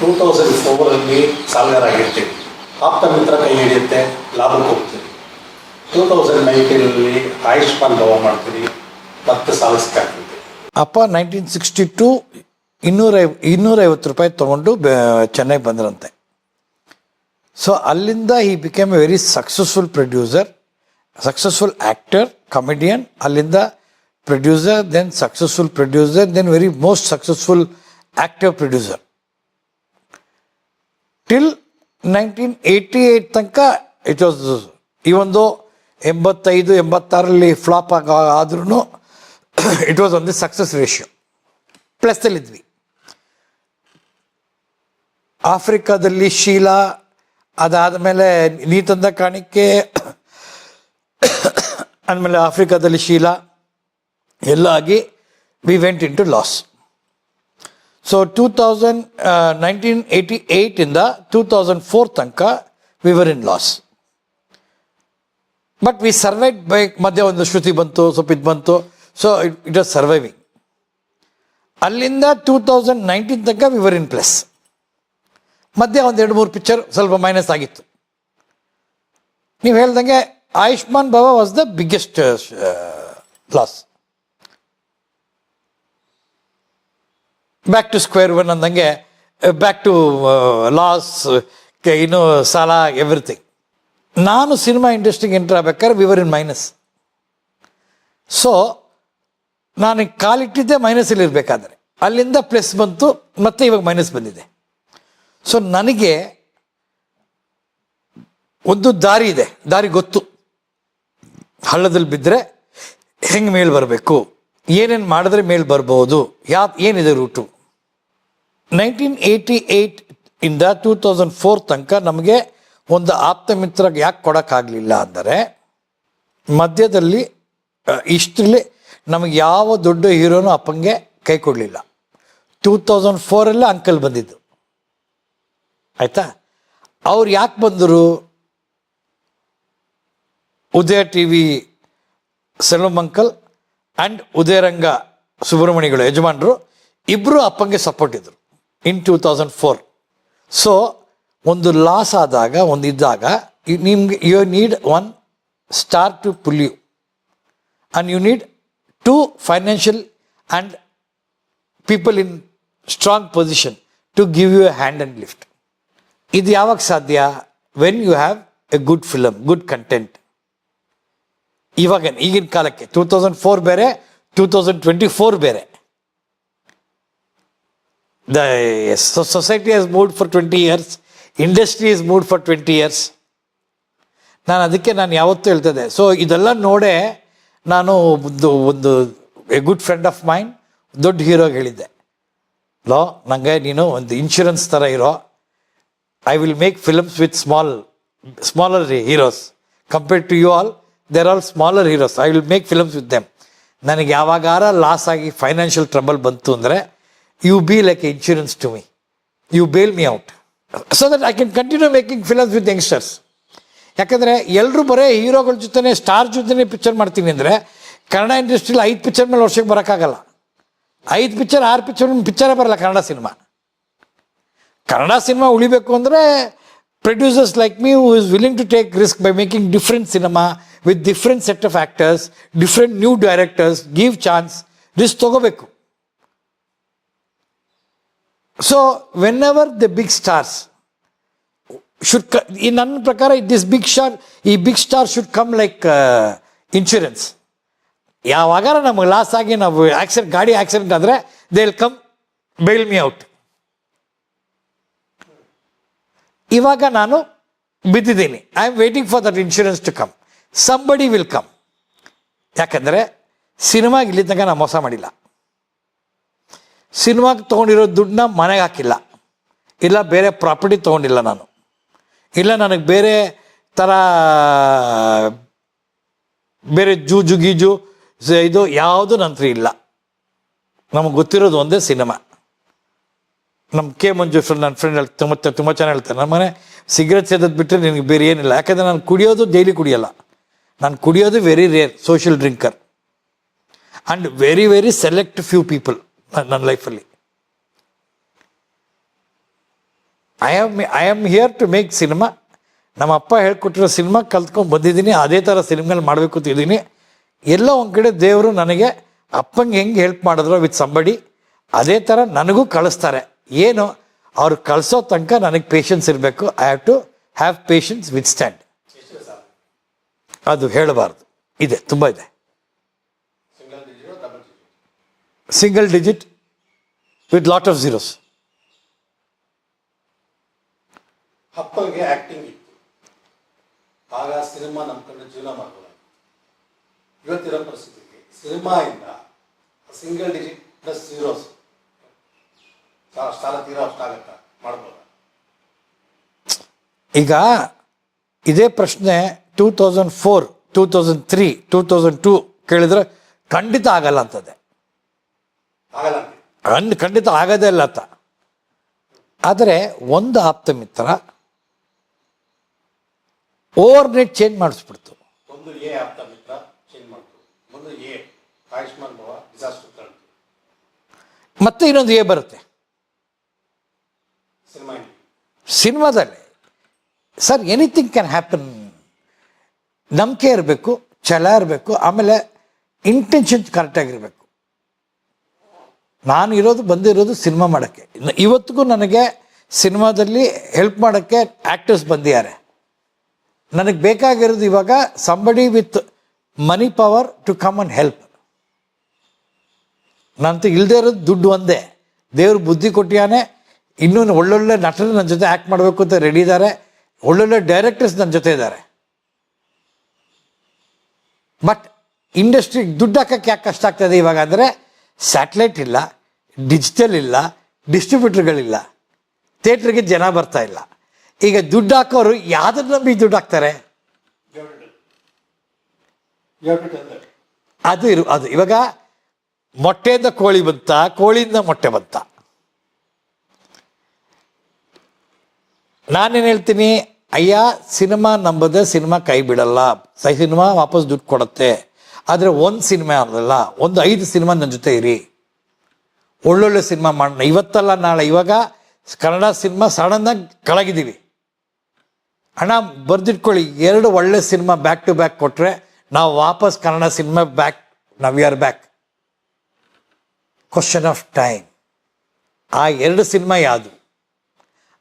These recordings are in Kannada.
ಟೂ ತೌಸಂಡ್ ಫೋರಲ್ಲಿ ಆಗಿರ್ತೀವಿ ಆಪ್ತ ಮಿತ್ರ ಕೈ ಹಿಡಿಯುತ್ತೆ, ಲಾಭಕ್ಕೆ ಹೋಗ್ತೀವಿ. ಟೂ ತೌಸಂಡ್ ನೈನ್ಟೀನಲ್ಲಿ ಆಯುಷ್ಮಾನ್ ಭವ ಮಾಡ್ತೀವಿ, ಮತ್ತೆ ಸಾಲಿಸ್ಕಾಗ್ತೀವಿ ಅಪ್ಪ, ನೈನ್ಟೀನ್ ಸಿಕ್ಸ್ಟಿ ಟು ಇನ್ನೂರೈ, ಇನ್ನೂರೈವತ್ತು ರೂಪಾಯಿ ತೊಗೊಂಡು ಚೆನ್ನೈಗೆ ಬಂದ್ರಂತೆ. ಸೊ ಅಲ್ಲಿಂದ ಈ became a very successful producer successful actor comedian ಅಲ್ಲಿಂದ producer then successful producer then very most successful active producer till nineteen eighty eight ತನಕ ಇಟ್ ವಾಸ್ ಈ ಒಂದು ಎಂಬತ್ತೈದು, ಎಂಬತ್ತಾರಲ್ಲಿ ಫ್ಲಾಪ್ ಆಗ ಆದ್ರೂ ಇಟ್ ವಾಸ್ ಒಂದು ಸಕ್ಸಸ್ ರೇಷಿಯೋ ಪ್ಲಸ್ಸಲ್ಲಿದ್ವಿ ಆಫ್ರಿಕಾದಲ್ಲಿ ಶೀಲಾ ಅದಾದ ಮೇಲೆ ನೀ ತಂದ ಕಾಣಿಕೆ ಆದಮೇಲೆ ಆಫ್ರಿಕಾದಲ್ಲಿ ಶೀಲಾ, ಎಲ್ಲ ಆಗಿ we went into loss so two thousand nineteen eighty ಏಯ್ಟಿಂದ two thousand four ತನಕ we were in loss but we survive by ಮಧ್ಯೆ ಒಂದು ಶ್ರುತಿ ಬಂತು ಸ್ವಲ್ಪ ಇದು ಬಂತು so it it was surviving ಅಲ್ಲಿಂದ ಟೂ ತೌಸಂಡ್ ನೈನ್ಟೀನ್ ತನಕ ವಿ ವರ್ ಇನ್ ಪ್ಲಸ್ ಮಧ್ಯೆ ಒಂದು ಎರಡು ಮೂರು ಪಿಕ್ಚರ್ ಸ್ವಲ್ಪ ಮೈನಸ್ ಆಗಿತ್ತು ನೀವು ಹೇಳ್ದಂಗೆ Ayushman Bhava was the biggest loss back to square one ಅಂದಂಗೆ ಬ್ಯಾಕ್ ಟು ಲಾಸ್ ಇನ್ನು ಸಾಲ ಎವ್ರಿಥಿಂಗ್ ನಾನು ಸಿನಿಮಾ ಇಂಡಸ್ಟ್ರಿಗೆ ಎಂಟರ್ ಆಗ್ಬೇಕಾದ್ರೆ ವಿವರ್ ಇನ್ ಮೈನಸ್ ಸೊ ನಾನು ಕಾಲಿಟ್ಟಿದ್ದೆ ಮೈನಸಲ್ಲಿ ಇರಬೇಕಾದ್ರೆ. ಅಲ್ಲಿಂದ ಪ್ಲಸ್ ಬಂತು, ಮತ್ತೆ ಇವಾಗ ಮೈನಸ್ ಬಂದಿದೆ. ಸೊ ನನಗೆ ಒಂದು ದಾರಿ ಇದೆ. ದಾರಿ ಗೊತ್ತು. ಹಳ್ಳದಲ್ಲಿ ಬಿದ್ದರೆ ಹೆಂಗೆ ಮೇಲ್ ಬರಬೇಕು? ಏನೇನು ಮಾಡಿದ್ರೆ ಮೇಲ್ ಬರ್ಬೋದು? ಯಾ, ಏನಿದೆ ರೂಟು ನೈನ್ಟೀನ್ ಏಯ್ಟಿ ಏಯ್ಟ್ ಇಂದ ಟೂ ತೌಸಂಡ್ ಫೋರ್ ತನಕ ನಮಗೆ ಒಂದು ಆಪ್ತ ಮಿತ್ರ ಯಾಕೆ ಕೊಡೋಕ್ಕಾಗಲಿಲ್ಲ ಅಂದರೆ ಮಧ್ಯದಲ್ಲಿ ಇಷ್ಟರಲ್ಲಿ ನಮಗೆ ಯಾವ ದೊಡ್ಡ ಹೀರೋನು ಅಪ್ಪಂಗೆ ಕೈ ಕೊಡಲಿಲ್ಲ. ಟೂ ತೌಸಂಡ್ ಫೋರಲ್ಲೇ ಅಂಕಲ್ ಬಂದಿದ್ದು. ಆಯಿತಾ? ಅವ್ರು ಯಾಕೆ ಬಂದರು? Udaya T V Selvam uncle and Udayaranga ಸುಬ್ರಹ್ಮಣ್ಯಗಳು ಯಜಮಾನರು ಇಬ್ಬರು ಅಪ್ಪಂಗೆ ಸಪೋರ್ಟ್ ಇದ್ದರು in two thousand four so ಒಂದು ಲಾಸ್ ಆದಾಗ, ಒಂದು ಇದ್ದಾಗ ನಿಮ್ಗೆ you need one star to pull you and you need to financial and people in strong position to give you a hand and lift ಇದು ಯಾವಾಗ ಸಾಧ್ಯ? When you have a good film good content ಇವಾಗ, ಈಗಿನ ಕಾಲಕ್ಕೆ ಟೂ ತೌಸಂಡ್ ಫೋರ್ ಬೇರೆ ಟೂ ತೌಸಂಡ್ ಟ್ವೆಂಟಿ ಫೋರ್ ಬೇರೆ. The society has moved for twenty years industry is moved for twenty years ನಾನು ಅದಕ್ಕೆ ನಾನು ಯಾವತ್ತೂ ಹೇಳ್ತದೆ ಸೊ ಇದೆಲ್ಲ ನೋಡೇ ನಾನು ಒಂದು ಒಂದು a good friend of mine ದೊಡ್ಡ ಹೀರೋಗೆ ಹೇಳಿದ್ದೆ. ಲೋ ನನಗೆ ನೀನು ಒಂದು ಇನ್ಶೂರೆನ್ಸ್ ಥರ ಇರೋ I will make films with small smaller heroes compare to you all there all smaller heroes I will make films with them ನನಗೆ ಯಾವಾಗಾರ ಲಾಸ್ ಆಗಿ ಫೈನಾನ್ಷಿಯಲ್ ಟ್ರಬಲ್ ಬಂತು ಅಂದರೆ be like a insurance to me you bail me out so that I can continue making films with youngsters ಯಾಕಂದರೆ ಎಲ್ಲರೂ ಬರೀ ಹೀರೋಗಳ ಜೊತೆ ಸ್ಟಾರ್ ಜೊತೆ ಪಿಕ್ಚರ್ ಮಾಡ್ತೀನಿ ಅಂದರೆ ಕನ್ನಡ ಇಂಡಸ್ಟ್ರಿಲಿ ಐದು ಪಿಕ್ಚರ್ ಮೇಲೆ ವರ್ಷಕ್ಕೆ ಬರೋಕ್ಕಾಗಲ್ಲ. ಐದು ಪಿಕ್ಚರ್ ಆರು ಪಿಕ್ಚರ್ ಪಿಕ್ಚರೇ ಬರಲ್ಲ ಕನ್ನಡ ಸಿನಿಮಾ. ಕನ್ನಡ ಸಿನಿಮಾ ಉಳಿಬೇಕು ಅಂದರೆ producers like me who is willing to take risk by making different cinema with different set of actors different new directors give chance risk ತಗೋಬೇಕು. So whenever the big stars should ಕ ಈ ನನ್ನ ಪ್ರಕಾರ ದಿಸ್ ಬಿಗ್ ಸ್ಟಾರ್ ಈ big star should come like insurance ಯಾವಾಗಾರ ನಮಗೆ ಲಾಸ್ ಆಗಿ ನಾವು ಆಕ್ಸಿಡೆಂಟ್ ಗಾಡಿ ಆಕ್ಸಿಡೆಂಟ್ ಆದರೆ they will come bail me out ಇವಾಗ ನಾನು ಬಿದ್ದಿದ್ದೀನಿ. I am waiting for that insurance to come somebody will come ಯಾಕಂದರೆ ಸಿನಿಮಾಗೆ ಇಲ್ಲಿ ನಾನು ಮೋಸ ಮಾಡಿಲ್ಲ. ಸಿನಿಮಾಗೆ ತೊಗೊಂಡಿರೋ ದುಡ್ಡನ್ನ ಮನೆಗೆ ಹಾಕಿಲ್ಲ. ಇಲ್ಲ ಬೇರೆ ಪ್ರಾಪರ್ಟಿ ತೊಗೊಂಡಿಲ್ಲ ನಾನು. ಇಲ್ಲ ನನಗೆ ಬೇರೆ ಥರ ಬೇರೆ ಜೂಜು ಗೀಜು ಇದು ಯಾವುದು ನಂತರ ಇಲ್ಲ. ನಮಗೆ ಗೊತ್ತಿರೋದು ಒಂದೇ ಸಿನಿಮಾ. ನಮ್ಮ ಕೆ ಮಂಜು ನನ್ನ ಫ್ರೆಂಡ್ ಹೇಳ್ತಾರೆ ತುಂಬ ತುಂಬ ಚೆನ್ನಾಗಿ ಹೇಳ್ತಾರೆ. ನಮ್ಮ ಮನೆ ಸಿಗರೆಟ್ ಸೇದೋದು ಬಿಟ್ಟರೆ ನಿನಗೆ ಬೇರೆ ಏನಿಲ್ಲ. ಯಾಕಂದರೆ ನಾನು ಕುಡಿಯೋದು ಡೈಲಿ ಕುಡಿಯೋಲ್ಲ. ನಾನು ಕುಡಿಯೋದು very rare social drinker and very very select few people ನನ್ನ ಲೈಫಲ್ಲಿ I am I am here to make cinema ನಮ್ಮ ಅಪ್ಪ ಹೇಳ್ಕೊಟ್ಟಿರೋ ಸಿನಿಮಾ ಕಲ್ತ್ಕೊಂಡು ಬಂದಿದ್ದೀನಿ. ಅದೇ ಥರ ಸಿನಿಮಾಗಳು ಮಾಡಬೇಕು ಅಂತ ಇದ್ದೀನಿ. ಎಲ್ಲ ಒಂದು ಕಡೆ ದೇವರು ನನಗೆ ಅಪ್ಪಂಗೆ ಹೆಂಗೆ ಹೆಲ್ಪ್ ಮಾಡಿದ್ರು ವಿತ್ ಸಂಬಡಿ ಅದೇ ಥರ ನನಗೂ ಕಳಿಸ್ತಾರೆ. ಏನು? ಅವ್ರು ಕಳಿಸೋ ತನಕ ನನಗೆ ಪೇಷನ್ಸ್ ಇರಬೇಕು. I have to have patience with stand ಅದು ಹೇಳಬಾರ್ದು. ಇದೆ ತುಂಬ ಇದೆ single ಡಿಜಿಟೋ double single digit with lot of zeros ಅಪ್ಪಗೆ ಆಕ್ಟಿಂಗ್ ಇತ್ತು. ಆಗ ಸಿನಿಮಾ ನಮ್ಮ ನಂಬ್ಕೊಂಡು ಜೀವನ ಮಾಡ್ಬೋದು ಇವತ್ತಿರೋ ಪರಿಸ್ಥಿತಿಗೆ ಸಿನಿಮಾಯಿಂದ ಸಿಂಗಲ್ ಡಿಜಿಟ್ ಪ್ಲಸ್ ಜೀರೋಸ್ ಸಾಲ ತೀರೋ ಅಷ್ಟಾಗತ್ತ ಮಾಡ್ಬೋದ? ಈಗ ಇದೇ ಪ್ರಶ್ನೆ two thousand four two thousand three two thousand two ಕೇಳಿದ್ರೆ ಖಂಡಿತ ಆಗಲ್ಲ ಅಂತದೆ ಅಂತ ಖಂಡಿತ ಆಗದೇ ಇಲ್ಲ ಅತ್ತ ಆದರೆ ಒಂದು ಆಪ್ತ ಮಿತ್ರ ಓವರ್ ನೈಟ್ ಚೇಂಜ್ ಮಾಡಿಸ್ಬಿಡ್ತು. ಒಂದು ಎ ಆಪ್ತ ಮಿತ್ರ ಚೇಂಜ್ ಮಾಡ್ತು. ಒಂದು ಎ ಆಯುಷ್ಮಾನ್ ಭವ ಡಿಸಾಸ್ಟರ್ ತಳ್ತು ಮತ್ತೆ ಇನ್ನೊಂದು ಏ ಬರುತ್ತೆ. ಸಿನಿಮಾ ಸಿನಿಮಾದಲ್ಲಿ ಸರ್ ಎನಿಥಿಂಗ್ ಕ್ಯಾನ್ ಹ್ಯಾಪನ್ ನಂಬಿಕೆ ಇರಬೇಕು ಛಲ ಇರಬೇಕು ಆಮೇಲೆ ಇಂಟೆನ್ಷನ್ ಕರೆಕ್ಟಾಗಿರಬೇಕು ನಾನು ಇರೋದು, ಬಂದಿರೋದು ಸಿನಿಮಾ ಮಾಡೋಕ್ಕೆ. ಇನ್ನು ಇವತ್ತಿಗೂ ನನಗೆ ಸಿನಿಮಾದಲ್ಲಿ ಹೆಲ್ಪ್ ಮಾಡೋಕ್ಕೆ ಆ್ಯಕ್ಟರ್ಸ್ ಬಂದಿದ್ದಾರೆ. ನನಗೆ ಬೇಕಾಗಿರೋದು ಇವಾಗ somebody with money power to come and help ನಂತ ಇಲ್ಲದೆ ಇರೋದು ದುಡ್ಡು ಒಂದೇ. ದೇವ್ರ ಬುದ್ಧಿ ಕೊಟ್ಟಿಯಾನೆ. ಇನ್ನೂ ಒಳ್ಳೊಳ್ಳೆ ನಟರು ನನ್ನ ಜೊತೆ ಆ್ಯಕ್ಟ್ ಮಾಡಬೇಕು ಅಂತ ರೆಡಿ ಇದ್ದಾರೆ. ಒಳ್ಳೊಳ್ಳೆ ಡೈರೆಕ್ಟರ್ಸ್ ನನ್ನ ಜೊತೆ ಇದ್ದಾರೆ. ಬಟ್ ಇಂಡಸ್ಟ್ರಿಗೆ ದುಡ್ಡು ಹಾಕಕ್ಕೆ ಯಾಕೆ ಕಷ್ಟ ಆಗ್ತದೆ ಇವಾಗ ಅಂದರೆ ಸ್ಯಾಟಲೈಟ್ ಇಲ್ಲ. ಡಿಜಿಟಲ್ ಇಲ್ಲ ಡಿಸ್ಟ್ರಿಬ್ಯೂಟರ್ಗಳಿಲ್ಲ ಥಿಯೇಟ್ರಿಗೆ ಜನ ಬರ್ತಾ ಇಲ್ಲ. ಈಗ ದುಡ್ಡು ಹಾಕೋರು ಯಾವ್ದನ್ನ ನಂಬಿ ದುಡ್ಡು ಹಾಕ್ತಾರೆ? ಅದು ಇರು, ಅದು. ಇವಾಗ ಮೊಟ್ಟೆಯಿಂದ ಕೋಳಿ ಬಂತ, ಕೋಳಿಯಿಂದ ಮೊಟ್ಟೆ ಬಂತ. ನಾನೇನು ಹೇಳ್ತೀನಿ, ಅಯ್ಯ, ಸಿನಿಮಾ ನಂಬದೆ ಸಿನಿಮಾ ಕೈ ಬಿಡಲ್ಲ. ಸೈ ಸಿನಿಮಾ ವಾಪಸ್ ದುಡ್ಡು ಕೊಡುತ್ತೆ. ಆದರೆ ಒಂದು ಸಿನಿಮಾ ಅಲ್ಲ ಒಂದು ಐದು ಸಿನಿಮಾ ನನ್ನ ಜೊತೆ ಇರಿ. ಒಳ್ಳೊಳ್ಳೆ ಸಿನಿಮಾ ಮಾಡೋಣ. ಇವತ್ತಲ್ಲ, ನಾಳೆ, ಇವಾಗ ಕನ್ನಡ ಸಿನಿಮಾ ಸಡನ್ನಾಗಿ ಕಳಗಿದ್ದೀವಿ ಹಣ ಬರ್ದಿಟ್ಕೊಳ್ಳಿ, ಎರಡು ಒಳ್ಳೆ ಸಿನಿಮಾ ಬ್ಯಾಕ್ ಟು ಬ್ಯಾಕ್ ಕೊಟ್ಟರೆ ನಾವು ವಾಪಸ್ Kannada cinema back now are back question of time ಆ ಎರಡು ಸಿನಿಮಾ ಯಾವುದು?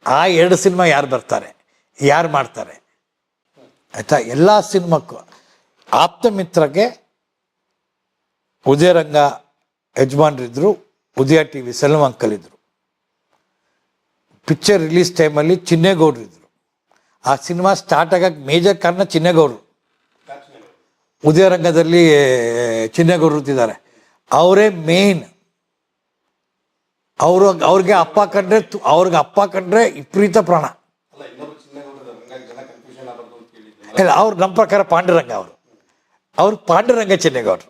ಆ ಎರಡು ಸಿನಿಮಾ ಯಾರು ಬರ್ತಾರೆ? ಯಾರು ಮಾಡ್ತಾರೆ? ಆಯಿತಾ? ಎಲ್ಲ ಸಿನಿಮಾಕ್ಕೂ. ಆಪ್ತ ಮಿತ್ರಗೆ Udayaranga ಯಜಮಾನ್ರಿದ್ರು Udaya T V Selva uncle ಇದ್ದರು ಪಿಕ್ಚರ್ ರಿಲೀಸ್ ಟೈಮಲ್ಲಿ ಚಿನ್ನೇಗೌಡರು ಇದ್ದರು ಆ ಸಿನಿಮಾ ಸ್ಟಾರ್ಟ್ ಆಗಕ್ಕೆ ಮೇಜರ್ ಕಾರಣ ಚಿನ್ನೇಗೌಡರು. ಉದಯರಂಗದಲ್ಲಿ ಚಿನ್ನೇಗೌಡರು ಇದ್ದಾರೆ ಅವರೇ ಮೇನ್ ಅವರು, ಅವ್ರಿಗೆ ಅಪ್ಪ ಕಂಡ್ರೆ ಅವ್ರಿಗೆ ಅಪ್ಪ ಕಂಡ್ರೆ ವಿಪರೀತ ಪ್ರಾಣ. ಇಲ್ಲ, ಅವ್ರು ನಮ್ಮ ಪ್ರಕಾರ ಪಾಂಡುರಂಗ ಅವರು. ಅವ್ರು ಪಾಂಡುರಂಗ ಚಿನ್ನೇಗೌಡರು.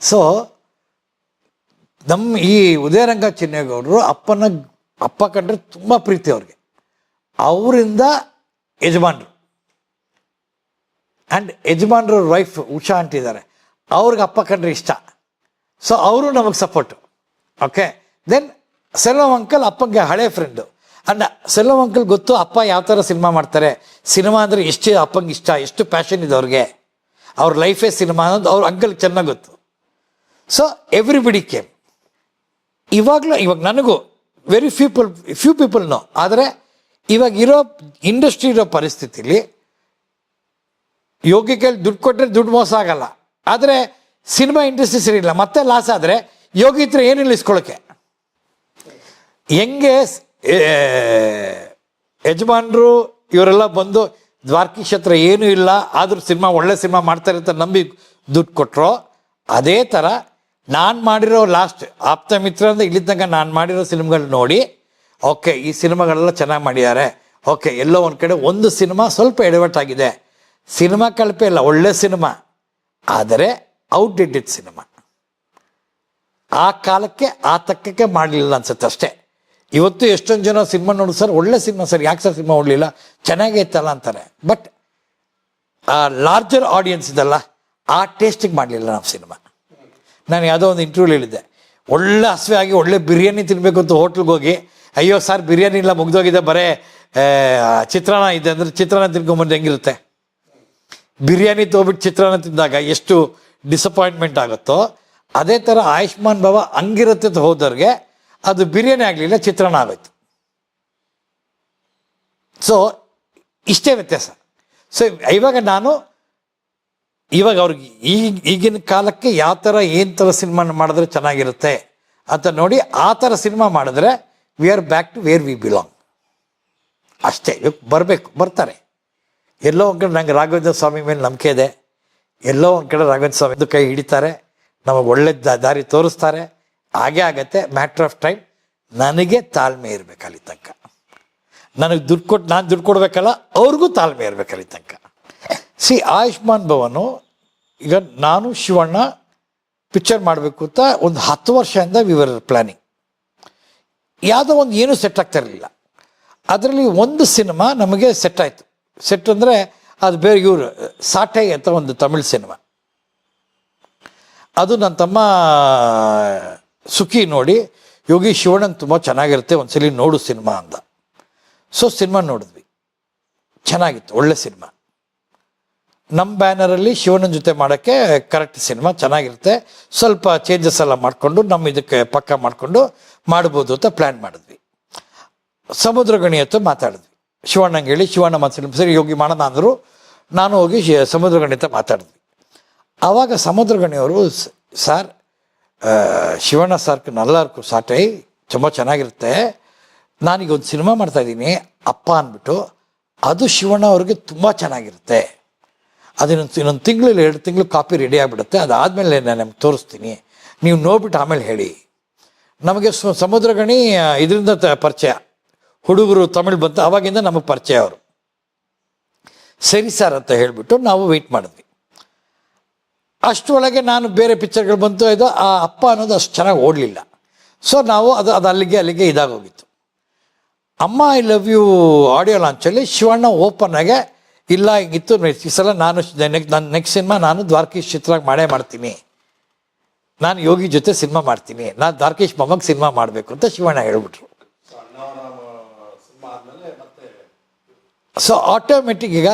ಸೊ ನಮ್ಮ ಈ ಉದಯರಂಗ ಚಿನ್ನೇಗೌಡರು ಅಪ್ಪನ, ಅಪ್ಪ ಕಂಡ್ರೆ ತುಂಬ ಪ್ರೀತಿ ಅವ್ರಿಗೆ. ಅವರಿಂದ ಯಜಮಾನ್ರು. ಆ್ಯಂಡ್ ಯಜಮಾನ್ರ ವೈಫ್ ಉಷಾ ಅಂತಿದ್ದಾರೆ. ಅವ್ರಿಗೆ ಅಪ್ಪ ಕಂಡ್ರೆ ಇಷ್ಟ. ಸೊ ಅವರು ನಮಗೆ support okay then Selvam uncle ಅಪ್ಪಂಗೆ ಹಳೆ ಫ್ರೆಂಡು ಅಂಡ್ ಸೆಲ್ವಂ ಅಂಕಲ್ ಗೊತ್ತು ಅಪ್ಪ ಯಾವ ಥರ ಸಿನಿಮಾ ಮಾಡ್ತಾರೆ? ಸಿನಿಮಾ ಅಂದರೆ ಎಷ್ಟು ಅಪ್ಪಂಗೆ ಇಷ್ಟ, ಎಷ್ಟು ಪ್ಯಾಷನ್ ಇದೆ ಅವ್ರಿಗೆ. ಅವ್ರ ಲೈಫೇ ಸಿನಿಮಾ ಅನ್ನೋದು ಅವ್ರ ಅಂಕಲ್ ಚೆನ್ನಾಗಿ ಗೊತ್ತು. ಸೊ ಎವ್ರಿಬಡಿ ಕೇಮ್ ಇವಾಗಲೂ, ಇವಾಗ ನನಗೂ very few people few people know ಆದರೆ ಇವಾಗ ಇರೋ ಇಂಡಸ್ಟ್ರಿ ಇರೋ ಪರಿಸ್ಥಿತಿಲಿ ಯೋಗಿ ದುಡ್ಡು ಕೊಟ್ಟರೆ ದುಡ್ಡು ಮೋಸ ಆಗಲ್ಲ. ಆದರೆ ಸಿನಿಮಾ ಇಂಡಸ್ಟ್ರಿ ಸರಿ ಇಲ್ಲ. ಮತ್ತೆ ಲಾಸ್ ಆದರೆ ಯೋಗಿ ಹತ್ರ ಏನಿಲ್ಲ ಇಸ್ಕೊಳ್ಳೋಕ್ಕೆ ಹೆಂಗೆ ಯಜಮಾನ್ರು ಇವರೆಲ್ಲ ಬಂದು ದ್ವಾರಕಿ ಕ್ಷೇತ್ರ ಏನೂ ಇಲ್ಲ, ಆದರೂ ಸಿನಿಮಾ ಒಳ್ಳೆ ಸಿನಿಮಾ ಮಾಡ್ತಾರೆ ಅಂತ ನಂಬಿ ದುಡ್ಡು ಕೊಟ್ಟರು ಅದೇ ಥರ ನಾನು ಮಾಡಿರೋ ಲಾಸ್ಟ್ ಆಪ್ತ ಮಿತ್ರ ಅಂದರೆ ಇಲ್ಲಿ ತನಕ ನಾನು ಮಾಡಿರೋ ಸಿನಿಮಾಗಳು ನೋಡಿ ಓಕೆ ಈ ಸಿನಿಮಾಗಳೆಲ್ಲ ಚೆನ್ನಾಗಿ ಮಾಡಿದ್ದಾರೆ ಓಕೆ ಎಲ್ಲೋ ಒಂದು ಕಡೆ ಒಂದು ಸಿನಿಮಾ ಸ್ವಲ್ಪ ಎಡವಟ್ಟಾಗಿದೆ ಸಿನಿಮಾ ಕಳಪೆ ಇಲ್ಲ, ಒಳ್ಳೆ ಸಿನಿಮಾ. ಆದರೆ ಔಟ್ ಔಟ್ಡೇಟೆಡ್ ಸಿನಿಮಾ. ಆ ಕಾಲಕ್ಕೆ ಆ ತಕ್ಕಕ್ಕೆ ಮಾಡಲಿಲ್ಲ ಅನ್ಸುತ್ತೆ ಅಷ್ಟೇ. ಇವತ್ತು ಎಷ್ಟೊಂದು ಜನ ಸಿನಿಮಾ ನೋಡು, ಸರ್, ಒಳ್ಳೆ ಸಿನಿಮಾ, ಸರ್, ಯಾಕೆ ಸರ್ ಸಿನಿಮಾ ಓಡಲಿಲ್ಲ? ಚೆನ್ನಾಗೇ ಇತ್ತಲ್ಲ ಅಂತಾರೆ. ಬಟ್ ಆ ಲಾರ್ಜರ್ ಆಡಿಯನ್ಸ್ ಇದಲ್ಲ, ಆ ಟೇಸ್ಟಿಗೆ ಮಾಡಲಿಲ್ಲ ನಮ್ಮ ಸಿನಿಮಾ. ನಾನು ಯಾವುದೋ ಒಂದು ಇಂಟರ್ವ್ಯೂಲಿ ಹೇಳಿದ್ದೆ. ಒಳ್ಳೆ ಹಸಿವೆ ಆಗಿ ಒಳ್ಳೆ ಬಿರಿಯಾನಿ ತಿನ್ನಬೇಕು ಅಂತ ಹೋಟ್ಲಿಗೆ ಹೋಗಿ, ಅಯ್ಯೋ ಸರ್ ಬಿರಿಯಾನಿ ಇಲ್ಲ, ಮುಗ್ದೋಗಿದೆ, ಬರೇ ಚಿತ್ರಾನ್ನ ಇದೆ ಅಂದರೆ ಚಿತ್ರಾನ್ನ ತಿನ್ಕೊಂಬಂದು ಹೆಂಗಿರುತ್ತೆ? ಬಿರಿಯಾನಿ ತೊಗೊಬಿಟ್ಟು ಚಿತ್ರಾನ್ನ ತಿಂದಾಗ ಎಷ್ಟು ಡಿಸಪಾಯಿಂಟ್ಮೆಂಟ್ ಆಗುತ್ತೋ, ಅದೇ ಥರ ಆಯುಷ್ಮಾನ್ ಭವ ಹಂಗಿರುತ್ತೆ ಅಂತ ಹೋದವ್ರಿಗೆ ಅದು ಬಿರಿಯಾನಿ ಆಗಲಿಲ್ಲ, ಚಿತ್ರಾನ್ನ ಆಗೋಯ್ತು. ಸೊ ಇಷ್ಟೇ ವ್ಯತ್ಯಾಸ. ಸೊ ಇವಾಗ ನಾನು ಇವಾಗ ಅವ್ರಿಗೆ ಈಗ, ಈಗಿನ ಕಾಲಕ್ಕೆ ಯಾವ ಥರ, ಏನು ಥರ ಸಿನಿಮಾ ಮಾಡಿದ್ರೆ ಚೆನ್ನಾಗಿರುತ್ತೆ ಅಂತ ನೋಡಿ ಆ ಥರ ಸಿನಿಮಾ ಮಾಡಿದ್ರೆ we are back to where we belong ಅಷ್ಟೇ, ಬರಬೇಕು, ಬರ್ತಾರೆ. ಎಲ್ಲೋ ಒಂದು ಕಡೆ ನಂಗೆ ರಾಘವೇಂದ್ರ ಸ್ವಾಮಿ ಮೇಲೆ ನಂಬಿಕೆ ಇದೆ. ಎಲ್ಲೋ ಒಂದು ಕಡೆ ರಾಘವೇಂದ್ರ ಸ್ವಾಮಿ ಕೈ ಹಿಡಿತಾರೆ. ನಮಗೆ ಒಳ್ಳೆ ದಾರಿ ತೋರಿಸ್ತಾರೆ. ಹಾಗೆ ಆಗತ್ತೆ ಮ್ಯಾಟ್ರ್ ಆಫ್ ಟೈಮ್ ನನಗೆ ತಾಳ್ಮೆ ಇರಬೇಕು ಅಲ್ಲಿ ತನಕ. ನನಗೆ ದುಡ್ಡು ಕೊಟ್ಟು ನಾನು ದುಡ್ಡು ಕೊಡಬೇಕಲ್ಲ, ಅವ್ರಿಗೂ ತಾಳ್ಮೆ ಇರಬೇಕು ತನಕ. ಸಿ, ಆಯುಷ್ಮಾನ್ ಭವನು, ಈಗ ನಾನು, ಶಿವಣ್ಣ ಪಿಕ್ಚರ್ ಮಾಡಬೇಕು ಅಂತ ಒಂದು ಹತ್ತು ವರ್ಷದಿಂದ ವಿವರ್ ಪ್ಲ್ಯಾನಿಂಗ್ ಯಾವುದೋ ಒಂದು ಏನೂ ಸೆಟ್ ಆಗ್ತಾ ಇರಲಿಲ್ಲ. ಅದರಲ್ಲಿ ಒಂದು ಸಿನಿಮಾ ನಮಗೆ ಸೆಟ್ ಆಯಿತು. ಸೆಟ್ ಅಂದರೆ ಅದು ಬೇರೆ ಇವರು, ಸಾಟೈ ಅಂತ ಒಂದು ತಮಿಳು ಸಿನಿಮಾ ಅದು ನನ್ನ ತಮ್ಮ, ಸುಖಿ ನೋಡಿ, ಯೋಗಿ, ಶಿವಣ್ಣನ್ ತುಂಬ ಚೆನ್ನಾಗಿರುತ್ತೆ, ಒಂದ್ಸಲಿ ನೋಡು ಸಿನಿಮಾ ಅಂದ ಸೊ ಸಿನಿಮಾ ನೋಡಿದ್ವಿ. ಚೆನ್ನಾಗಿತ್ತು, ಒಳ್ಳೆ ಸಿನಿಮಾ ನಮ್ಮ ಬ್ಯಾನರಲ್ಲಿ ಶಿವಣ್ಣನ ಜೊತೆ ಮಾಡೋಕ್ಕೆ ಕರೆಕ್ಟ್ ಸಿನಿಮಾ ಚೆನ್ನಾಗಿರುತ್ತೆ. ಸ್ವಲ್ಪ ಚೇಂಜಸ್ ಎಲ್ಲ ಮಾಡಿಕೊಂಡು ನಮ್ಮ ಇದಕ್ಕೆ ಪಕ್ಕ ಮಾಡಿಕೊಂಡು ಮಾಡ್ಬೋದು ಅಂತ ಪ್ಲ್ಯಾನ್ ಮಾಡಿದ್ವಿ. ಸಮುದ್ರ ಗಣಿ ಹತ್ರ ಮಾತಾಡಿದ್ವಿ. ಶಿವಣ್ಣಂಗೆ ಹೇಳಿ, ಶಿವಣ್ಣ ಮಾತಾಡಿ ಸರಿ ಯೋಗಿ ಮಾಡೋಣ ಅಂದರು. ನಾನು ಹೋಗಿ ಸಮುದ್ರ ಗಣಿ ಹತ್ರ ಮಾತಾಡಿದ್ವಿ. ಆವಾಗ ಸಮುದ್ರ ಗಣಿಯವರು ಸಾರ್ ಶಿವಣ್ಣ ಸಾರ್ಕ್ ನಲ್ಲಾರ್ಕು ಸಾಟೈ, ತುಂಬ ಚೆನ್ನಾಗಿರುತ್ತೆ. ನಾನೀಗ ಒಂದು ಸಿನಿಮಾ ಮಾಡ್ತಾಯಿದ್ದೀನಿ ಅಪ್ಪ ಅಂದ್ಬಿಟ್ಟು, ಅದು ಶಿವಣ್ಣ ಅವ್ರಿಗೆ ತುಂಬ ಚೆನ್ನಾಗಿರುತ್ತೆ. ಅದಿನ್ನೊಂದು ಇನ್ನೊಂದು ತಿಂಗಳಲ್ಲಿ ಎರಡು ತಿಂಗಳು ಕಾಪಿ ರೆಡಿ ಆಗಿಬಿಡುತ್ತೆ. ಅದಾದಮೇಲೆ ನಾನು ನಿಮ್ಗೆ ತೋರಿಸ್ತೀನಿ. ನೀವು ನೋಡ್ಬಿಟ್ಟು ಆಮೇಲೆ ಹೇಳಿ. ನಮಗೆ ಸಮುದ್ರ ಗಣಿ ಇದರಿಂದ ಪರಿಚಯ. ಹುಡುಗರು ತಮಿಳು ಬಂತು, ಅವಾಗಿಂದ ನಮಗೆ ಪರಿಚಯ ಅವರು. ಸರಿ ಸರ್ ಅಂತ ಹೇಳಿಬಿಟ್ಟು ನಾವು ವೆಯ್ಟ್ ಮಾಡಿದ್ವಿ. ಅಷ್ಟೊಳಗೆ ನಾನು ಬೇರೆ ಪಿಕ್ಚರ್ಗಳು ಬಂತು, ಇದು, ಆ ಅಪ್ಪ ಅನ್ನೋದು ಅಷ್ಟು ಚೆನ್ನಾಗಿ ಓಡಲಿಲ್ಲ. ಸೊ ನಾವು ಅದು ಅದು ಅಲ್ಲಿಗೆ ಅಲ್ಲಿಗೆ ಇದಾಗೋಗಿತ್ತು. Amma I love you audio ಲಾಂಚಲ್ಲಿ Shivanna open ಆಗಿ ಇಲ್ಲ ಹಿಂಗಿತ್ತು ಈ ಸಲ ನಾನು ನನ್ನ ನೆಕ್ಸ್ಟ್ ಸಿನಿಮಾ ನಾನು ದ್ವಾರಕೀಶ್ ಚಿತ್ರ ಮಾಡೇ ಮಾಡ್ತೀನಿ. ನಾನು ಯೋಗಿ ಜೊತೆ ಸಿನಿಮಾ ಮಾಡ್ತೀನಿ. ನಾನು ದ್ವಾರಕೀಶ್ ಮೊಮ್ಮಗ್ ಸಿನಿಮಾ ಮಾಡಬೇಕು ಅಂತ ಶಿವಣ್ಣ ಹೇಳ್ಬಿಟ್ರು. ಸೊ ಆಟೋಮೆಟಿಕ್ ಈಗ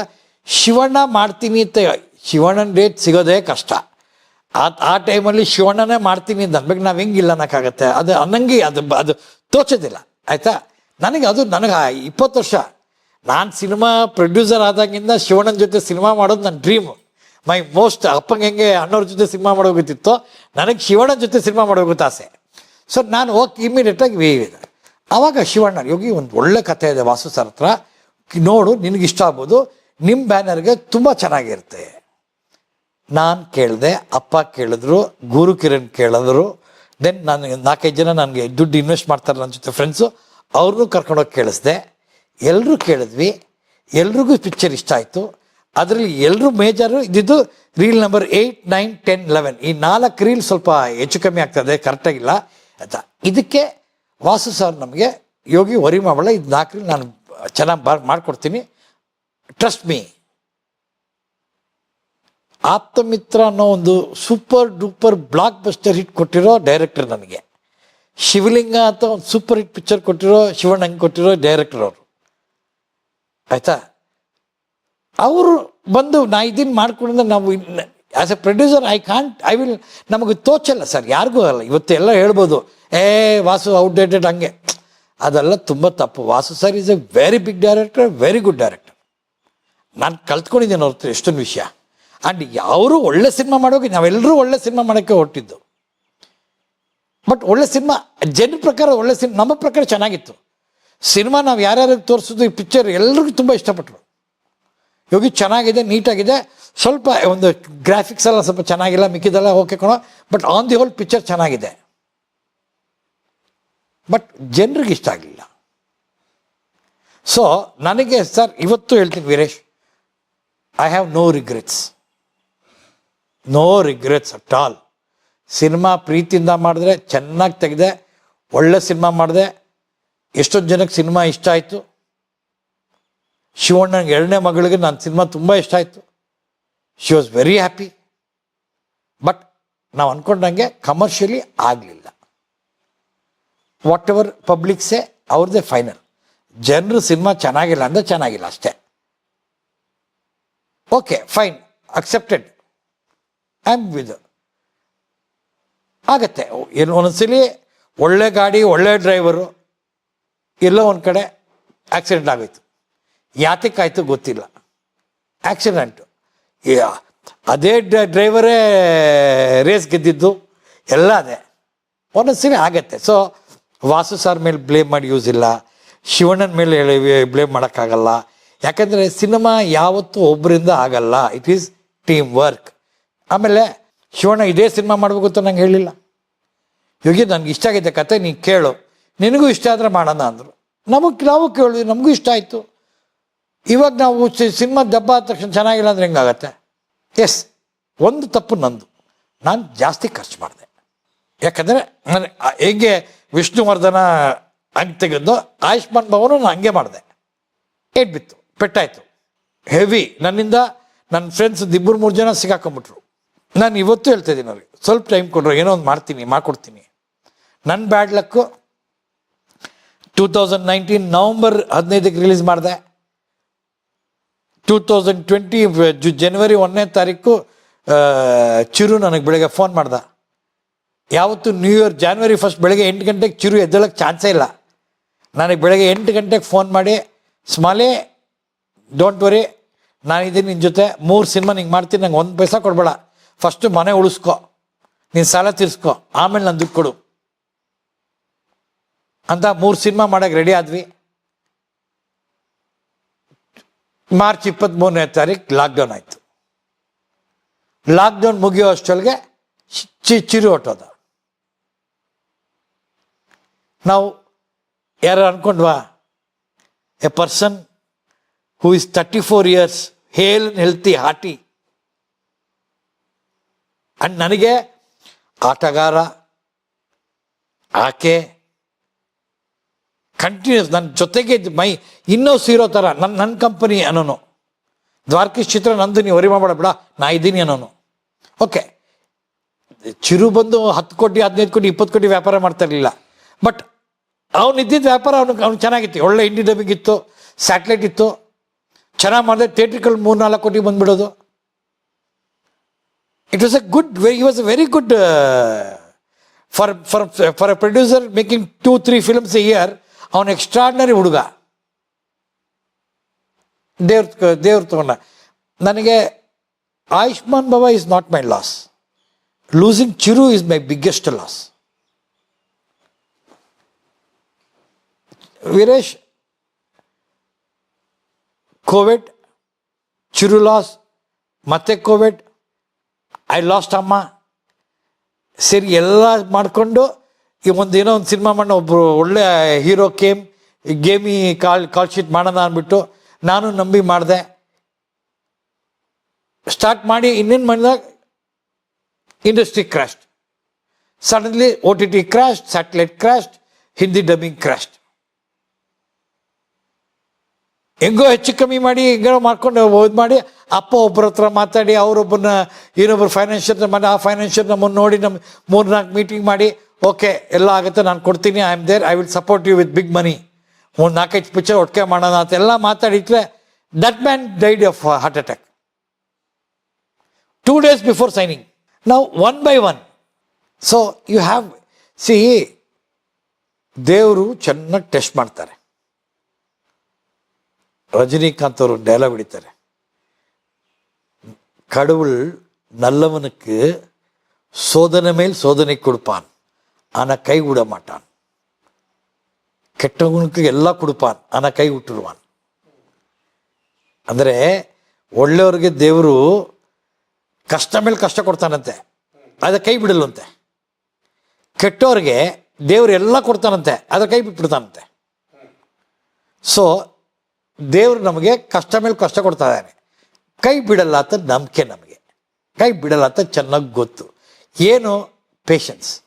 ಶಿವಣ್ಣ ಮಾಡ್ತೀನಿ ಅಂತ ಶಿವಣ್ಣನ ಡೇಟ್ ಸಿಗೋದೇ ಕಷ್ಟ. ಆ ಆ ಟೈಮಲ್ಲಿ ಶಿವಣ್ಣನೇ ಮಾಡ್ತೀನಿ ಅಂತ ಅನ್ಬೇಕು. ನಾವು ಇಲ್ಲ ಅನ್ನೋಕ್ಕಾಗತ್ತೆ? ಅದು ಅನ್ನಂಗೆ ಅದು ಅದು ತೋಚೋದಿಲ್ಲ. ಆಯಿತಾ? ನನಗೆ ಅದು, ನನಗೆ ಇಪ್ಪತ್ತು ವರ್ಷ ನಾನು ಸಿನಿಮಾ ಪ್ರೊಡ್ಯೂಸರ್ ಆದಾಗಿಂದ ಶಿವಣ್ಣನ ಜೊತೆ ಸಿನಿಮಾ ಮಾಡೋದು ನನ್ನ ಡ್ರೀಮು ಮೈ ಮೋಸ್ಟ್ ಅಪ್ಪಂಗೆ ಹೆಂಗೆ ಅಣ್ಣವ್ರ ಜೊತೆ ಸಿನಿಮಾ ಮಾಡೋಗುತ್ತಿತ್ತು ನನಗೆ ಶಿವಣ್ಣನ ಜೊತೆ ಸಿನಿಮಾ ಮಾಡೋಗುತ್ತೆ ಆಸೆ. ಸೊ ನಾನು ಹೋಗಿ ಇಮಿಡಿಯೇಟಾಗಿ ವಿ ಆವಾಗ ಶಿವಣ್ಣ ಯೋಗಿ, ಒಂದು ಒಳ್ಳೆ ಕಥೆ ಇದೆ ವಾಸು ಸರ್ ಹತ್ರ. ನೋಡು, ನಿನಗೆ ಇಷ್ಟ ಆಗ್ಬೋದು. ನಿಮ್ಮ ಬ್ಯಾನರ್ಗೆ ತುಂಬ ಚೆನ್ನಾಗಿರುತ್ತೆ. ನಾನು ಕೇಳಿದೆ, ಅಪ್ಪ ಕೇಳಿದ್ರು, ಗುರು ಕಿರಣ್ ಕೇಳಿದ್ರು. ದೆನ್ ನಾನು ನಾಲ್ಕೈದು ಜನ ನನಗೆ ದುಡ್ಡು ಇನ್ವೆಸ್ಟ್ ಮಾಡ್ತಾರೆ ನನ್ನ ಜೊತೆ ಫ್ರೆಂಡ್ಸು ಅವ್ರನ್ನೂ ಕರ್ಕೊಂಡೋಗಿ ಕೇಳಿಸ್ದೆ. ಎಲ್ಲರೂ ಕೇಳಿದ್ವಿ, ಎಲ್ರಿಗೂ ಪಿಕ್ಚರ್ ಇಷ್ಟ ಆಯಿತು. ಅದರಲ್ಲಿ ಎಲ್ಲರೂ ಮೇಜರು ಇದ್ದಿದ್ದು reel number eight nine ten eleven ಈ ನಾಲ್ಕು ರೀಲ್ ಸ್ವಲ್ಪ ಹೆಚ್ಚು ಕಮ್ಮಿ ಆಗ್ತದೆ ಕರೆಕ್ಟಾಗಿಲ್ಲ ಅಂತ ಇದಕ್ಕೆ ವಾಸು ಸರ್ ನಮಗೆ, ಯೋಗಿ ವರಿ ಮಾಡಲ್ಲ ಇದು ನಾಲ್ಕು ರೀಲ್ ನಾನು ಚೆನ್ನಾಗಿ ಬಾರ್ ಮಾಡಿಕೊಡ್ತೀನಿ. ಟ್ರಸ್ಟ್ ಮೀ ಆಪ್ತಮಿತ್ರ ಅನ್ನೋ ಒಂದು super duper blockbuster hit ಕೊಟ್ಟಿರೋ ಡೈರೆಕ್ಟರ್ ನನಗೆ ಶಿವಲಿಂಗ ಅಂತ ಒಂದು ಸೂಪರ್ ಹಿಟ್ ಪಿಕ್ಚರ್ ಕೊಟ್ಟಿರೋ ಶಿವಣ್ಣಂಗೆ ಕೊಟ್ಟಿರೋ ಡೈರೆಕ್ಟರ್ ಅವರು. ಆಯ್ತಾ? ಅವರು ಬಂದು, ನಾ ಇದನ್ನು ಮಾಡ್ಕೊಂಡ್ರೆ ನಾವು as a producer I can't I will ನಮಗೆ ತೋಚಲ್ಲ ಸರ್, ಯಾರಿಗೂ ಅಲ್ಲ. ಇವತ್ತು ಎಲ್ಲ ಹೇಳ್ಬೋದು. ಏ, ವಾಸು ಔಟ್ಡೇಟೆಡ್ ಹಂಗೆ. ಅದೆಲ್ಲ ತುಂಬ ತಪ್ಪು. Vasu sir is a very big director very good director ನಾನು ಕಲ್ತ್ಕೊಂಡಿದ್ದೇನೆ ಅವ್ರ ಎಷ್ಟೊಂದು ವಿಷಯ. ಆ್ಯಂಡ್ ಯಾರು ಒಳ್ಳೆ ಸಿನಿಮಾ ಮಾಡೋಕೆ ನಾವೆಲ್ಲರೂ ಒಳ್ಳೆ ಸಿನಿಮಾ ಮಾಡೋಕ್ಕೆ ಹೊರಟಿದ್ದು. ಬಟ್ ಒಳ್ಳೆ ಸಿನಿಮಾ ಜನ ಪ್ರಕಾರ ಒಳ್ಳೆ ಸಿನಿಮಾ ನಮ್ಮ ಪ್ರಕಾರ ಚೆನ್ನಾಗಿತ್ತು. ಸಿನಿಮಾ ನಾವು ಯಾರ್ಯಾರಿಗೆ ತೋರಿಸಿದ್ರು ಈ ಪಿಕ್ಚರ್ ಎಲ್ರಿಗೂ ತುಂಬ ಇಷ್ಟಪಟ್ಟರು ಯೋಗಿ ಚೆನ್ನಾಗಿದೆ, ನೀಟಾಗಿದೆ. ಸ್ವಲ್ಪ ಒಂದು ಗ್ರಾಫಿಕ್ಸ್ ಎಲ್ಲ ಸ್ವಲ್ಪ ಚೆನ್ನಾಗಿಲ್ಲ ಮಿಕ್ಕಿದೆಲ್ಲ ಓಕೆ ಕಣೋ but on the whole picture ಚೆನ್ನಾಗಿದೆ. ಬಟ್ ಜನರಿಗೆ ಇಷ್ಟ ಆಗಲಿಲ್ಲ. ಸೊ ನನಗೆ ಸರ್ ಇವತ್ತು ಹೇಳ್ತೀನಿ Veeresh I have no regrets no regrets at all cinema ಪ್ರೀತಿಯಿಂದ ಮಾಡಿದ್ರೆ ಚೆನ್ನಾಗಿ ತೆಗೆದೆ, ಒಳ್ಳೆ ಸಿನಿಮಾ ಮಾಡಿದೆ ಎಷ್ಟೊಂದು ಜನಕ್ಕೆ ಸಿನಿಮಾ ಇಷ್ಟ ಆಯಿತು? ಶಿವಣ್ಣನಿಗೆ ಎರಡನೇ ಮಗಳಿಗೆ ನನ್ನ ಸಿನಿಮಾ ತುಂಬ ಇಷ್ಟ ಆಯಿತು. She was very happy but ನಾವು ಅಂದ್ಕೊಂಡಂಗೆ ಕಮರ್ಷಿಯಲಿ ಆಗಲಿಲ್ಲ. ವಾಟ್ ಎವರ್ ಪಬ್ಲಿಕ್ಸೇ ಅವ್ರದ್ದೇ ಫೈನಲ್ ಜನರು ಸಿನಿಮಾ ಚೆನ್ನಾಗಿಲ್ಲ ಅಂದರೆ ಚೆನ್ನಾಗಿಲ್ಲ ಅಷ್ಟೇ. Okay fine accepted am with ಆಗತ್ತೆ. ಏನು ಒಂದೊಂದ್ಸಲಿ ಒಳ್ಳೆ ಗಾಡಿ, ಒಳ್ಳೆ ಡ್ರೈವರು ಎಲ್ಲೋ ಒಂದು ಕಡೆ ಆಕ್ಸಿಡೆಂಟ್ ಆಗೋಯ್ತು. ಯಾತಕ್ಕಾಯ್ತು ಗೊತ್ತಿಲ್ಲ. ಆಕ್ಸಿಡೆಂಟು ಅದೇ ಡ್ರೈವರೇ ರೇಸ್ ಗೆದ್ದಿದ್ದು, ಎಲ್ಲ ಅದೇ. ಒಂದೊಂದ್ಸರಿ ಆಗತ್ತೆ. ಸೊ ವಾಸು ಸರ್ ಮೇಲೆ ಬ್ಲೇಮ್ ಮಾಡಿ ಯೂಸ್ ಇಲ್ಲ. ಶಿವಣ್ಣನ ಮೇಲೆ ಹೇಳಿ ಬ್ಲೇಮ್ ಮಾಡೋಕ್ಕಾಗಲ್ಲ. ಯಾಕಂದರೆ ಸಿನಿಮಾ ಯಾವತ್ತೂ ಒಬ್ಬರಿಂದ ಆಗಲ್ಲ. ಇಟ್ ಈಸ್ ಟೀಮ್ ವರ್ಕ್ ಆಮೇಲೆ ಶಿವಣ್ಣ ಇದೇ ಸಿನಿಮಾ ಮಾಡಬೇಕು ಅಂತ ನಂಗೆ ಹೇಳಿಲ್ಲ. ಯೋಗಿ, ನನಗೆ ಇಷ್ಟ ಆಗಿದೆ ಕತೆ, ನೀನು ಕೇಳು. ನಿನಗೂ ಇಷ್ಟ ಆದರೆ ಮಾಡೋಣ ಅಂದರು. ನಮಗೆ ನಾವು ಕೇಳಿದ್ವಿ, ನಮಗೂ ಇಷ್ಟ ಆಯಿತು. ಇವಾಗ ನಾವು ಸಿನಿಮಾ ದಬ್ಬ ಆದ ತಕ್ಷಣ ಚೆನ್ನಾಗಿಲ್ಲ ಅಂದ್ರೆ ಹೆಂಗಾಗತ್ತೆ? ಎಸ್, ಒಂದು ತಪ್ಪು ನಂದು. ನಾನು ಜಾಸ್ತಿ ಖರ್ಚು ಮಾಡಿದೆ. ಯಾಕಂದರೆ ನಾನು ಹೇಗೆ ವಿಷ್ಣುವರ್ಧನ ಹಂಗೆ ತೆಗೆದು ಆಯುಷ್ಮಾನ್ ಭವನು ನಾನು ಹಂಗೆ ಮಾಡಿದೆ. ಏಟ್ ಬಿತ್ತು, ಪೆಟ್ಟಾಯಿತು. ಹೆವಿ. ನನ್ನಿಂದ ನನ್ನ ಫ್ರೆಂಡ್ಸ್ ಇಬ್ಬರು ಮೂರು ಜನ ಸಿಗಾಕೊಂಬಿಟ್ರು ನಾನು ಇವತ್ತು ಹೇಳ್ತಾ ಇದ್ದೀನಿ ಅವ್ರಿಗೆ, ಸ್ವಲ್ಪ ಟೈಮ್ ಕೊಡ್ರು, ಏನೋ ಒಂದು ಮಾಡ್ತೀನಿ, ಮಾಡ್ಕೊಡ್ತೀನಿ. ನನ್ನ bad luck two thousand nineteen November ಹದಿನೈದಕ್ಕೆ ರಿಲೀಸ್ ಮಾಡಿದೆ. ಟೂ ತೌಸಂಡ್ ಟ್ವೆಂಟಿ ಜನವರಿ ಒಂದನೇ ತಾರೀಕು ಚಿರು ನನಗೆ ಬೆಳಗ್ಗೆ ಫೋನ್ ಮಾಡ್ದ. ಯಾವತ್ತು ನ್ಯೂ ಇಯರ್ ಜಾನ್ವರಿ ಫಸ್ಟ್ ಬೆಳಗ್ಗೆ ಎಂಟು ಗಂಟೆಗೆ ಚಿರು ಎದ್ದಳಕ್ಕೆ ಚಾನ್ಸೇ ಇಲ್ಲ. ನನಗೆ ಬೆಳಗ್ಗೆ ಎಂಟು ಗಂಟೆಗೆ ಫೋನ್ ಮಾಡಿ, ಸ್ಮಾಲೆ ಡೋಂಟ್ ವರಿ ನಾನಿದ್ದೀನಿ ನಿನ್ನ ಜೊತೆ, ಮೂರು ಸಿನಿಮಾ ನಿಂಗೆ ಮಾಡ್ತೀನಿ, ನಂಗೆ ಒಂದು ಪೈಸಾ ಕೊಡಬೇಡ. ಫಸ್ಟು ಮನೆ ಉಳಿಸ್ಕೊ, ನೀನು ಸಾಲ ತೀರಿಸ್ಕೊ, ಆಮೇಲೆ ನಾನು ದುಡ್ಡು ಕೊಡು. ಅಂತ ಮೂರು ಸಿನಿಮಾ ಮಾಡೋಕ್ಕೆ ರೆಡಿ ಆದ್ವಿ. ಮಾರ್ಚ್ ಇಪ್ಪತ್ತ್ಮೂರನೇ ತಾರೀಕು ಲಾಕ್ಡೌನ್ ಆಯಿತು. ಲಾಕ್ಡೌನ್ ಮುಗಿಯೋ ಅಷ್ಟೊಳಗೆ ಚಿ ಚಿರು ಹೊಟ್ಟೋದ. ನಾವು ಯಾರು ಅನ್ಕೊಂಡ್ವಾ, a person who is thirty four years hale healthy hearty and ನನಗೆ ಆಟಗಾರ, ಆಕೆ ಕಂಟಿನ್ಯೂಸ್ ನನ್ನ ಜೊತೆಗೆ ಮೈ, ಇನ್ನೂ ಸೀರೋ ಥರ ನನ್ನ ನನ್ನ ಕಂಪನಿ ಅನ್ನೋನು. ದ್ವಾರಕೀಶ್ ಚಿತ್ರ ನಂದು ನೀವು ವರಿ ಮಾಡಬೇಡ, ಬಿಡ, ನಾ ಇದ್ದೀನಿ ಅನ್ನೋನು. ಓಕೆ ಚಿರು ಬಂದು ಹತ್ತು ಕೋಟಿ, ಹದಿನೈದು ಕೋಟಿ, ಇಪ್ಪತ್ತು ಕೋಟಿ ವ್ಯಾಪಾರ ಮಾಡ್ತಾ ಇರಲಿಲ್ಲ ಬಟ್ ಅವ್ನು ಇದ್ದಿದ್ದ ವ್ಯಾಪಾರ ಅವ್ನಿಗೆ ಅವ್ನು ಚೆನ್ನಾಗಿತ್ತು. ಒಳ್ಳೆ ಇಂಡಿ ಡಬ್ಬಿಂಗ್ ಇತ್ತು ಸ್ಯಾಟ್ಲೈಟ್ ಇತ್ತು. ಚೆನ್ನಾಗಿ ಮಾಡಿದೆ ಥಿಯೇಟ್ರಿಕಲ್ ಮೂರು ನಾಲ್ಕು ಕೋಟಿ ಬಂದುಬಿಡೋದು. It was a good very was a very good for for for a producer making two three films a year ಅವನು ಎಕ್ಸ್ಟ್ರಾಡ್ನರಿ ಹುಡುಗ. ದೇವ್ರ ದೇವ್ರ ತಗೊಂಡ. ನನಗೆ Ayushman Bhava is not my loss losing Chiru is my biggest loss Veeresh, covid Chiru loss ಮತ್ತೆ ಕೋವಿಡ್ ಐ ಲಾಸ್ಟ್ ಅಮ್ಮ. ಸರಿ, ಎಲ್ಲ ಮಾಡಿಕೊಂಡು ಈ ಒಂದು ಏನೋ ಒಂದು ಸಿನಿಮಾ ಮಾಡೋ ಒಬ್ಬರು ಒಳ್ಳೆ ಹೀರೋ ಕೇಮ್ ಗೇಮಿ ಕಾಲ್ ಕಾಲ್ ಶೀಟ್ ಮಾಡೋಣ ಅಂದ್ಬಿಟ್ಟು ನಾನು ನಂಬಿ ಮಾಡಿದೆ. ಸ್ಟಾರ್ಟ್ ಮಾಡಿ ಇನ್ನೇನು ಮಾಡಿದಾಗ industry crashed suddenly O T T crashed satellite crashed Hindi dubbing crashed ಹೆಂಗೋ ಹೆಚ್ಚು ಕಮ್ಮಿ ಮಾಡಿ, ಹೆಂಗೋ ಮಾಡ್ಕೊಂಡು ಇದು ಮಾಡಿ, ಅಪ್ಪ ಒಬ್ಬರ ಹತ್ರ ಮಾತಾಡಿ ಅವರೊಬ್ಬರನ್ನ ಇನ್ನೊಬ್ರು ಫೈನಾನ್ಷಿಯಲ್ ಮಾಡಿ ಆ ಫೈನಾನ್ಷಿಯಲ್ ನಮ್ಮನ್ನು ನೋಡಿ ನಮ್ಮ ಮೂರು ನಾಲ್ಕು ಮೀಟಿಂಗ್ ಮಾಡಿ ಓಕೆ ಎಲ್ಲ ಆಗುತ್ತೆ ನಾನು ಕೊಡ್ತೀನಿ I am there I will support you with big money ಒಂದು ನಾಲ್ಕೈದು ಪಿಕ್ಚರ್ ಒಟ್ಟಿಗೆ ಮಾಡೋಣ ಅಂತೆಲ್ಲ ಮಾತಾಡಿಟ್ರೆ that man died of heart attack two days before signing ನಾವು one by one so you have see ದೇವರು ಚೆನ್ನಾಗಿ ಟೆಸ್ಟ್ ಮಾಡ್ತಾರೆ ரஜினிகாந்த் ஒரு டயலாக் பிடித்தார் கடவுள் நல்லவனுக்கு சோதனை மேல் சோதனை கொடுப்பான் ஆனால் கை விட மாட்டான் ಕೆಟ್ಟವನಿಗೆ ಎಲ್ಲ ಕೊಡ್ಪಾನ್ ಆನ ಕೈ ಹುಟ್ಟಿರುವಾನ್ ಅಂದರೆ ಒಳ್ಳೆಯವ್ರಿಗೆ ದೇವರು ಕಷ್ಟ ಮೇಲೆ ಕಷ್ಟ ಕೊಡ್ತಾನಂತೆ ಅದ ಕೈ ಬಿಡಲ್ವಂತೆ ಕೆಟ್ಟವ್ರಿಗೆ ದೇವರು ಎಲ್ಲ ಕೊಡ್ತಾನಂತೆ ಅದ ಕೈ ಬಿಟ್ಬಿಡ್ತಾನಂತೆ ಸೊ ದೇವರು ನಮಗೆ ಕಷ್ಟ ಮೇಲೆ ಕಷ್ಟ ಕೊಡ್ತಾ ಇದ್ದಾನೆ ಕೈ ಬಿಡಲ್ಲ ಅಂತ ನಂಬಿಕೆ ನಮಗೆ ಕೈ ಬಿಡಲ್ಲ ಅಂತ ಚೆನ್ನಾಗಿ ಗೊತ್ತು ಏನು ಪೇಷನ್ಸ್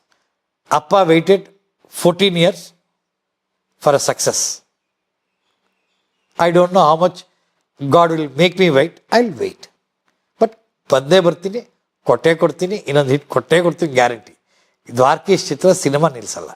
ಅಪ್ಪ waited fourteen years for a success I don't know how much God will make me wait I will wait but ಬಂದೇ ಬರ್ತೀನಿ, ಕೊಟ್ಟೆ ಕೊಡ್ತೀನಿ, ಇನ್ನೊಂದು ಹಿಟ್ ಕೊಟ್ಟೆ ಕೊಡ್ತೀನಿ ಗ್ಯಾರಂಟಿ ದ್ವಾರಕೀಶ್ ಚಿತ್ರ ಸಿನಿಮಾ ನಿಲ್ಲಿಸಲ್ಲ